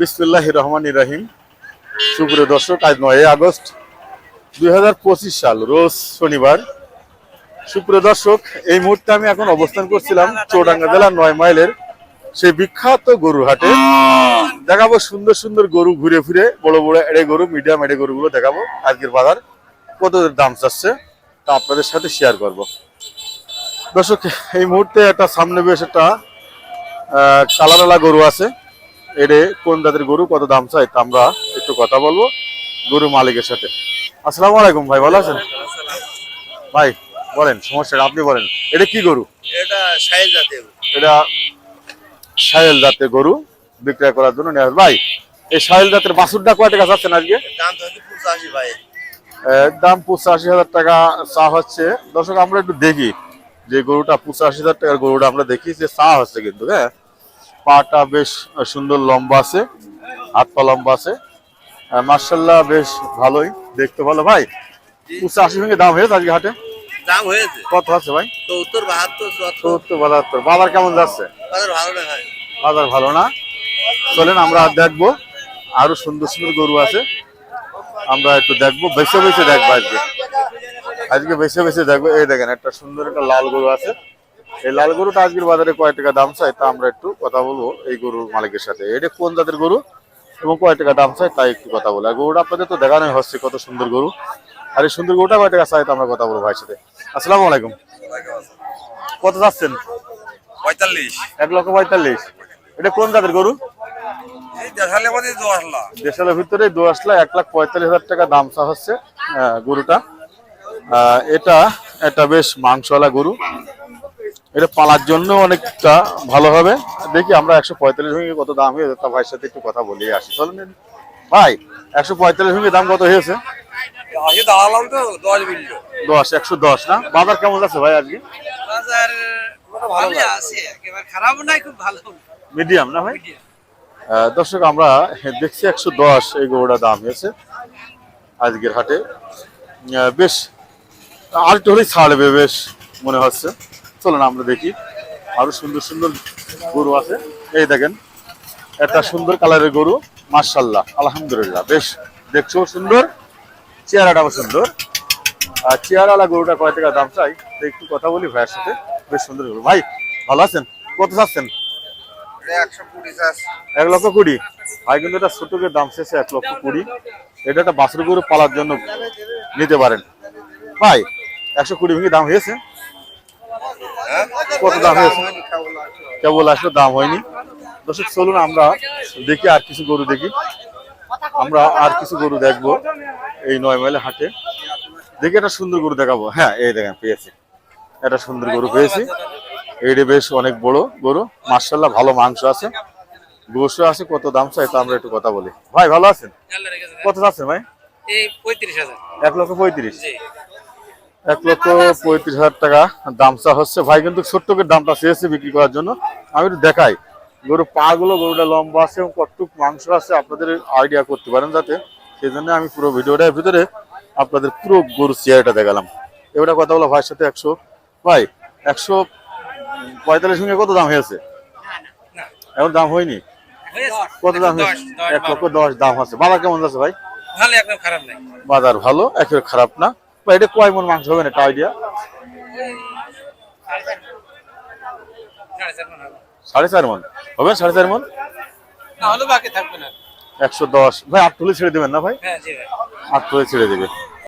বিসমুল্লাহ রহমান রাহিম। সুপ্রিয় দর্শক, আজ নয় আগস্ট দুই হাজার পঁচিশ সাল, রোজ শনিবার। সুপ্রিয় দর্শক, এই মুহূর্তে আমি এখন অবস্থান করছিলাম চৌডাঙ্গা জেলার নয় মাইলের সেই বিখ্যাত গরুর হাটে। দেখাবো সুন্দর সুন্দর গরু ঘুরে ফিরে, বড় বড় এড়ে গরু, মিডিয়াম এড়ে গরুগুলো দেখাবো। আজকের বাজার কত দাম চাচ্ছে, তা আপনাদের সাথে শেয়ার করব। দর্শক, এই মুহূর্তে একটা সামনে বেশ একটা কালারালা গরু আছে। এরে কোন জাতের গরু কত দাম চাই তা আমরা একটু কথা বলব গরু মালিকের সাথে। আসসালামু আলাইকুম ভাই ভালো আছেন? ভাই বলেন সমস্যা আপনি বলেন এটা কি গরু? এটা সাইজ জাতীয় এটা সাহেল জাতের গরু বিক্রয় করার জন্য নেওয়া। ভাই এই সাহেল জাতের বাছুরটা কয় টাকা চাচ্ছেন আজকে? দাম পঁচাশি হাজার টাকা চা হচ্ছে। দর্শক আমরা একটু দেখি যে গরুটা পঁচাশি হাজার টাকার গরুটা আমরা দেখি যে চা হচ্ছে কিন্তু হ্যাঁ? পাটা বেশ সুন্দর লম্বা আছে হাত পা লম্বা আছে। মার্শাল্লাহ বেশ ভালোই দেখতে ভালো। ভাই পঁচাশি সঙ্গে দাম হয়েছে আজকে হাটে? দাম হয়েছে। কত আছে ভাই? সত্তর বাহাত্তর সত্তর বাহাত্তর। বাজার কেমন যাচ্ছে? ভালো না বাজার ভালো না? চলেন আমরা দেখব। আরও সুন্দর সুন্দর গরু আছে। আমরা একটু দেখব। বেছে বেছে দেখব আজকে। আজকে বেছে বেছে দেখব। এই দেখেন একটা সুন্দর একটা লাল গরু আছে। এই লাল গরুটা আজকের বাজারে কয় টাকা দাম চাই তা আমরা একটু কথা বলব এই গরুর মালিকের সাথে। এটা কোন জাতের গরু এবং কয় টাকা দাম চাই তাই একটু কথা বলব আর গরুটা আপনাদের তো দেখানোই হচ্ছে কত সুন্দর গরু। আর এই সুন্দর গরুটা কয় টাকা চাই তা আমরা কথা বলব ভাইয়ের সাথে। আসসালামু আলাইকুম। কত যাচ্ছেন? পঁয়তাল্লিশ। এক লক্ষ পঁয়তাল্লিশ। এটা কোন জাতের গরু? এই দেখালে মধ্যে দশ লাখ দেশের ভিতরে দু আসলা এক লাখ পঁয়তাল্লিশ হাজার টাকা দাম চা হচ্ছে গরুটা। আহ, এটা এটা বেশ মাংসওয়ালা গরু। এটা পালার জন্য অনেকটা ভালো হবে। দেখি আমরা একশো পঁয়তাল্লিশ ভেঙে কত দাম হয়েছে তা ভাইয়ের সাথে একটু কথা বলি আসি। চলেন ভাই একশো পঁয়তাল্লিশ ভেঙে দাম কত হয়েছে? দশ একশো দশ না? বাজার কেমন আছে ভাই আজকে? বাজার ভালো আছে। একেবারে খারাপ নাই খুব ভালো। মিডিয়াম না ভাই? দর্শক আমরা দেখছি একশো দশ এই গরুটা দাম হয়েছে আজকের হাটে। বেশ আর একটু হলেই ছাড়বে বেশ মনে হচ্ছে। চলুন, আমরা দেখি। আরও সুন্দর সুন্দর গরু আছে। এই দেখেন, একটা সুন্দর কালারের গরু মার্শাল্লাহ আলহামদুলিল্লাহ। বেশ, দেখছ, সুন্দর? চেহারাটাও সুন্দর। আর চেহারাওয়ালা গরুটা কয় টাকা দাম চাই? একটু কথা বলি ভাইয়ের সাথে। বেশ সুন্দর গরু। ভাই, ভালো আছেন? কত চাচ্ছেন? এক লক্ষ কুড়ি। ভাই, কিন্তু এটা ছোটকের দাম শেষে এক লক্ষ কুড়ি। এটা একটা বাছুর গরু পালার জন্য নিতে পারেন। ভাই, একশো কুড়ি ভেঙে দাম হয়েছে। কত দাম হয়েছে? কেবল আসলে দাম হয়নি। দর্শক চলুন আমরা দেখি আর কিছু গরু দেখি। আমরা আর কিছু গরু দেখব এই নয় মাইলে হাটে। দেখি একটা সুন্দর গরু দেখাবো। হ্যাঁ এই দেখেন পেয়েছি। একটা সুন্দর গরু পেয়েছি। এইটা বেশ অনেক বড় গরু। মার্শাল্লাহ ভালো মাংস আছে। গোসু আছে কত দাম চাই তা আমরা একটু কথা বলি। ভাই ভালো আছেন? কত চাচ্ছেন ভাই? এক লক্ষ পঁয়ত্রিশ। এক লক্ষ পঁয়ত্রিশ হাজার টাকা দাম চা হচ্ছে ভাই কিন্তু ছোট্টকের দামটা চেয়েছে বিক্রি করার জন্য আমি একটু দেখাই গরুর পা গুলো গরুটা লম্বা আছে এবং কতটুক মাংস আছে আপনাদের আইডিয়া করতে পারেন যাতে সেই জন্য আমি পুরো ভিডিওটার ভিতরে আপনাদের পুরো গরু চেয়ারটা দেখালাম এবারে কথা বলো ভাইয়ের সাথে একশো ভাই একশো পঁয়তাল্লিশ সঙ্গে কত দাম হয়েছে এখন দাম হয়নি কত দাম এক লক্ষ দশ দাম আছে বাজার কেমন আছে ভাই বাজার ভালো একেবারে খারাপ না এটা কয় মন মাংস হবে না এটা আইডিয়া সাড়ে চার মন। হবে সাড়ে চার মন? একশো দশ। ভাই আট তুলে ছেড়ে দেবেন না হ্যাঁ ভাই। আট তুলে ছেড়ে দেবে।